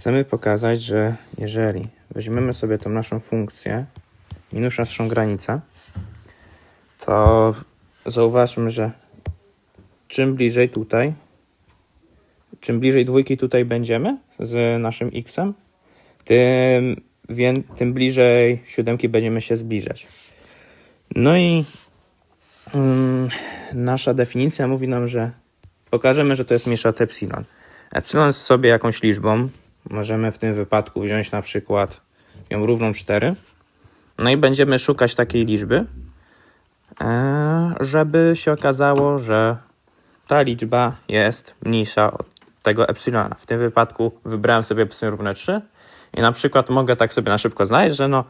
chcemy pokazać, że jeżeli weźmiemy sobie tą naszą funkcję minus naszą granicę, to zauważmy, że czym bliżej tutaj, czym bliżej dwójki tutaj będziemy z naszym x-em, tym, tym bliżej siódemki będziemy się zbliżać. No i ym, nasza definicja mówi nam, że pokażemy, że to jest mniejsza od epsilon. Epsilon jest sobie jakąś liczbą. Możemy w tym wypadku wziąć na przykład ją równą 4. No i będziemy szukać takiej liczby, e, żeby się okazało, że ta liczba jest mniejsza od tego epsilona. W tym wypadku wybrałem sobie epsilon równe 3 i na przykład mogę tak sobie na szybko znaleźć, że no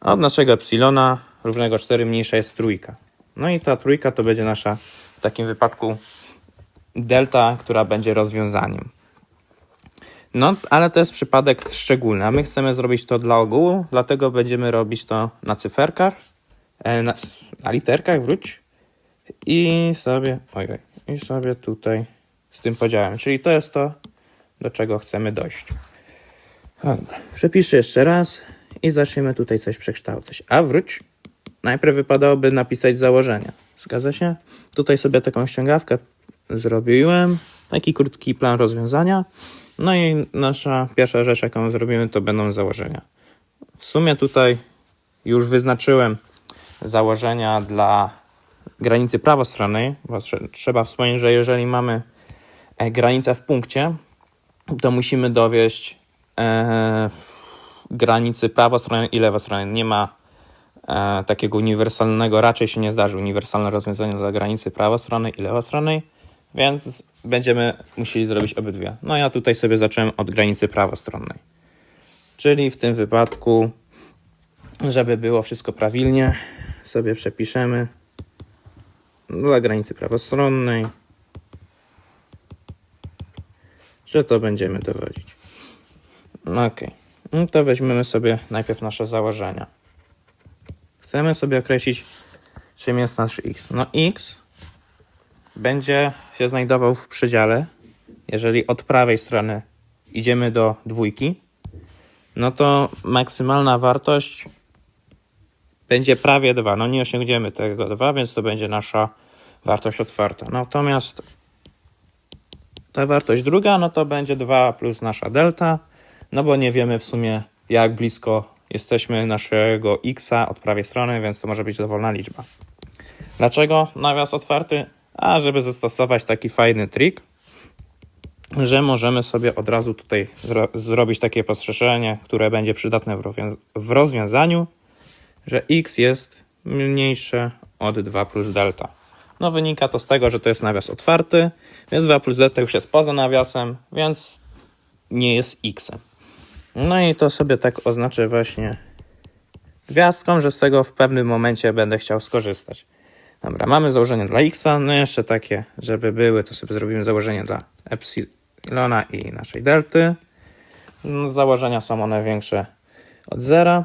od naszego epsilona równego 4 mniejsza jest trójka. No i ta trójka to będzie nasza w takim wypadku delta, która będzie rozwiązaniem. No, ale to jest przypadek szczególny, a my chcemy zrobić to dla ogółu, dlatego będziemy robić to na cyferkach, e, na, na literkach, wróć i sobie, ojej, i sobie tutaj z tym podziałem, czyli to jest to, do czego chcemy dojść. Dobra, przepiszę jeszcze raz i zaczniemy tutaj coś przekształcać. A wróć, najpierw wypadałoby napisać założenia. Zgadza się? Tutaj sobie taką ściągawkę zrobiłem, taki krótki plan rozwiązania. No i nasza pierwsza rzecz, jaką zrobimy, to będą założenia. W sumie tutaj już wyznaczyłem założenia dla granicy prawostronnej, bo trze- trzeba wspomnieć, że jeżeli mamy e, granicę w punkcie, to musimy dowieść e, granicy prawostronnej i lewostronnej. Nie ma e, takiego uniwersalnego, raczej się nie zdarzy uniwersalne rozwiązanie dla granicy prawostronnej i lewostronnej, więc będziemy musieli zrobić obydwie. No ja tutaj sobie zacząłem od granicy prawostronnej. Czyli w tym wypadku, żeby było wszystko prawilnie, sobie przepiszemy dla granicy prawostronnej, że to będziemy dowodzić. Ok. No to weźmiemy sobie najpierw nasze założenia. Chcemy sobie określić, czym jest nasz x. No x będzie się znajdował w przedziale, jeżeli od prawej strony idziemy do dwójki, no to maksymalna wartość będzie prawie 2. No nie osiągniemy tego 2, więc to będzie nasza wartość otwarta. Natomiast ta wartość druga, no to będzie 2 plus nasza delta, no bo nie wiemy w sumie jak blisko jesteśmy naszego x od prawej strony, więc to może być dowolna liczba. Dlaczego nawias otwarty? A żeby zastosować taki fajny trik, że możemy sobie od razu tutaj zro zrobić takie postrzeżenie, które będzie przydatne w, rozwią- w rozwiązaniu, że x jest mniejsze od 2 plus delta. No wynika to z tego, że to jest nawias otwarty, więc 2 plus delta już jest poza nawiasem, więc nie jest x. No i to sobie tak oznaczę właśnie gwiazdką, że z tego w pewnym momencie będę chciał skorzystać. Dobra, mamy założenie dla x, no jeszcze takie, żeby były, to sobie zrobimy założenie dla epsilona i naszej delty. No, Założenia są one większe od zera,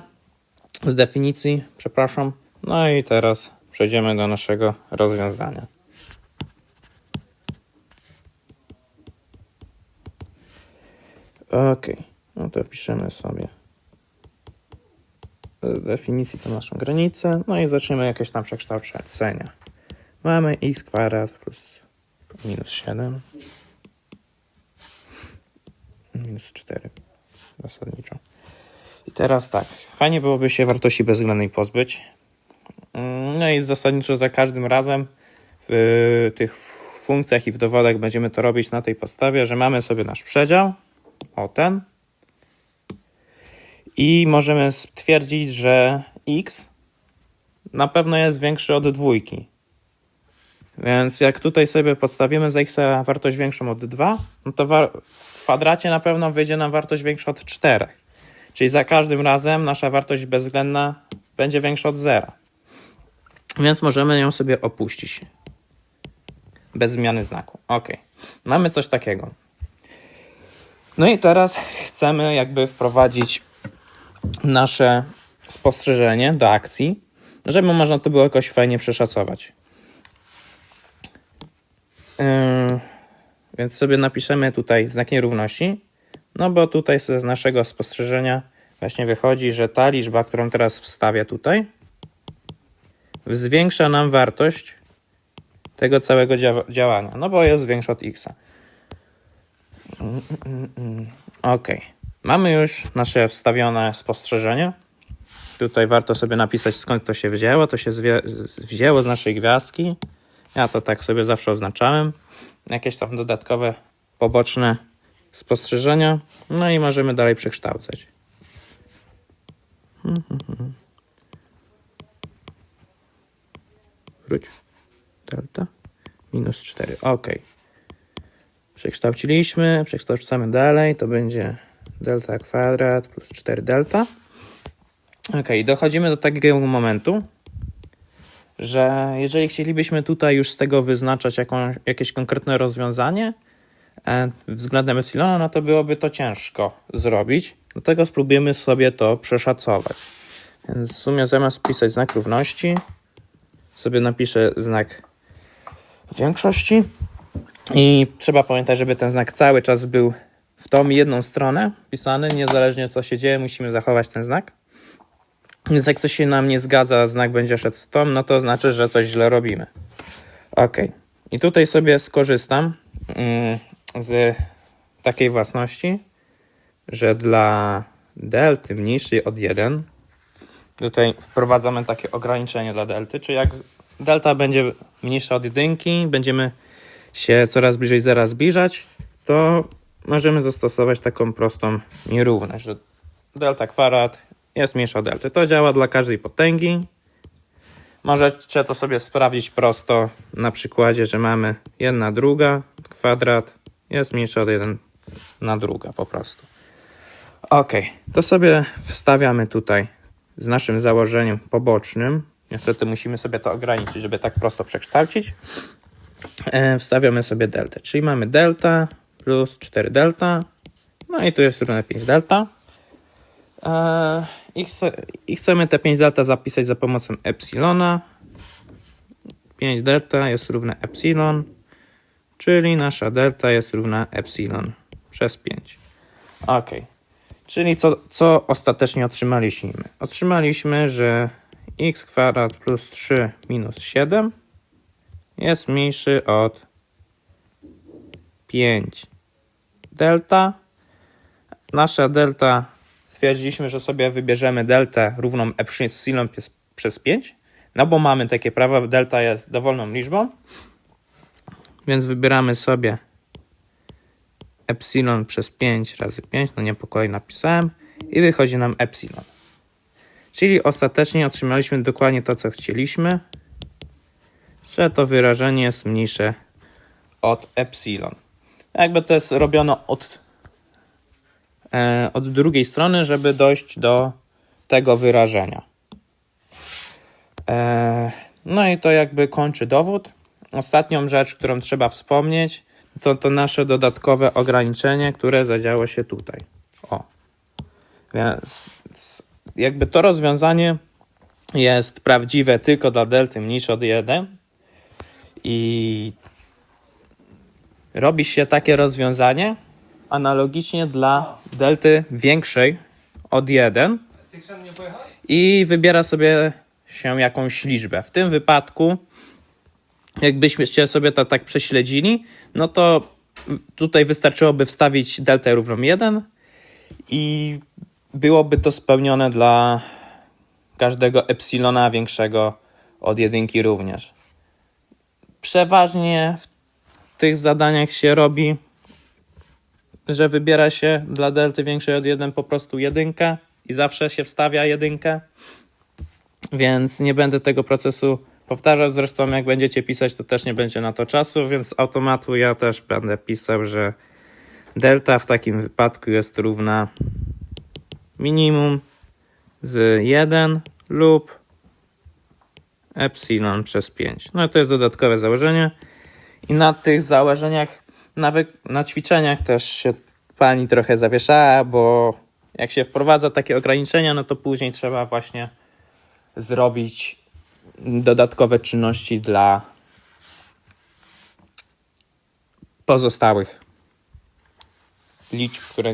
z definicji, przepraszam. No i teraz przejdziemy do naszego rozwiązania. Ok, no to piszemy sobie z definicji tą naszą granicę, no i zaczniemy jakieś tam przekształcenia. Mamy x kwadrat plus minus 7 minus 4 zasadniczo. I teraz tak, fajnie byłoby się wartości bezwzględnej pozbyć. Mm, No i zasadniczo za każdym razem w tych funkcjach i w dowodach będziemy to robić na tej podstawie, że mamy sobie nasz przedział, o ten, i możemy stwierdzić, że x na pewno jest większy od dwójki. Więc jak tutaj sobie podstawimy za x wartość większą od 2, no to w kwadracie na pewno wyjdzie nam wartość większa od 4. Czyli za każdym razem nasza wartość bezwzględna będzie większa od 0. Więc możemy ją sobie opuścić. Bez zmiany znaku. Ok. Mamy coś takiego. No i teraz chcemy jakby wprowadzić nasze spostrzeżenie do akcji, żeby można to było jakoś fajnie przeszacować. Yy, więc sobie napiszemy tutaj znak nierówności. No bo tutaj z naszego spostrzeżenia właśnie wychodzi, że ta liczba, którą teraz wstawię tutaj, zwiększa nam wartość tego całego dzia- działania, no bo jest większa od x. Mm, mm, mm. Ok. Mamy już nasze wstawione spostrzeżenie. Tutaj warto sobie napisać skąd to się wzięło. To się wzięło z naszej gwiazdki. Ja to tak sobie zawsze oznaczałem. Jakieś tam dodatkowe, poboczne spostrzeżenia. No i możemy dalej przekształcać. Wróć. Delta. Minus 4. Ok. Przekształciliśmy. Przekształcamy dalej. To będzie delta kwadrat plus 4 delta. Ok, dochodzimy do takiego momentu, że jeżeli chcielibyśmy tutaj już z tego wyznaczać jakąś, jakieś konkretne rozwiązanie e, względem epsilona, no to byłoby to ciężko zrobić. Dlatego spróbujemy sobie to przeszacować. Więc w sumie zamiast pisać znak równości, sobie napiszę znak większości. I trzeba pamiętać, żeby ten znak cały czas był w tą jedną stronę pisany, niezależnie co się dzieje, musimy zachować ten znak. Więc jak coś się nam nie zgadza, znak będzie szedł z tą, no to znaczy, że coś źle robimy. Ok. I tutaj sobie skorzystam mm, z takiej własności, że dla delty mniejszej od 1 tutaj wprowadzamy takie ograniczenie dla delty, czyli jak delta będzie mniejsza od jedynki, będziemy się coraz bliżej zera zbliżać, to możemy zastosować taką prostą nierówność, że delta kwadrat jest mniejsza od delty. To działa dla każdej potęgi. Możecie to sobie sprawdzić prosto na przykładzie, że mamy 1 na druga kwadrat jest mniejsza od 1 na druga po prostu. Ok, to sobie wstawiamy tutaj z naszym założeniem pobocznym. Niestety musimy sobie to ograniczyć, żeby tak prosto przekształcić. E, wstawiamy sobie deltę, czyli mamy delta plus 4 delta, no i tu jest równe 5 delta. E, I, chce, I chcemy te 5 delta zapisać za pomocą epsilona. 5 delta jest równe epsilon, czyli nasza delta jest równa epsilon przez 5. Ok. Czyli co, co ostatecznie otrzymaliśmy? Otrzymaliśmy, że x kwadrat plus 3 minus 7 jest mniejszy od 5 delta. Nasza delta stwierdziliśmy, że sobie wybierzemy deltę równą epsilon przez 5, no bo mamy takie prawo, delta jest dowolną liczbą, więc wybieramy sobie epsilon przez 5 razy 5, no nie po kolei napisałem, i wychodzi nam epsilon. Czyli ostatecznie otrzymaliśmy dokładnie to, co chcieliśmy, że to wyrażenie jest mniejsze od epsilon. Jakby to jest robiono od, e, od drugiej strony, żeby dojść do tego wyrażenia. E, no i to jakby kończy dowód. Ostatnią rzecz, którą trzeba wspomnieć, to to nasze dodatkowe ograniczenie, które zadziało się tutaj. O. Więc jakby to rozwiązanie jest prawdziwe tylko dla delty mniejsze od 1 i robi się takie rozwiązanie analogicznie dla delty większej od 1 Ty Krzem nie pojechałeś? i wybiera sobie się jakąś liczbę. W tym wypadku, jakbyśmy sobie to tak prześledzili, no to tutaj wystarczyłoby wstawić deltę równą 1 i byłoby to spełnione dla każdego epsilona większego od jedynki również. Przeważnie w tych zadaniach się robi, że wybiera się dla delty większej od 1 po prostu jedynkę i zawsze się wstawia jedynkę, więc nie będę tego procesu powtarzał. Zresztą jak będziecie pisać, to też nie będzie na to czasu, więc z automatu ja też będę pisał, że delta w takim wypadku jest równa minimum z 1 lub epsilon przez 5. No to jest dodatkowe założenie. I na tych założeniach, nawet na ćwiczeniach też się pani trochę zawieszała, bo jak się wprowadza takie ograniczenia, no to później trzeba właśnie zrobić dodatkowe czynności dla pozostałych liczb, które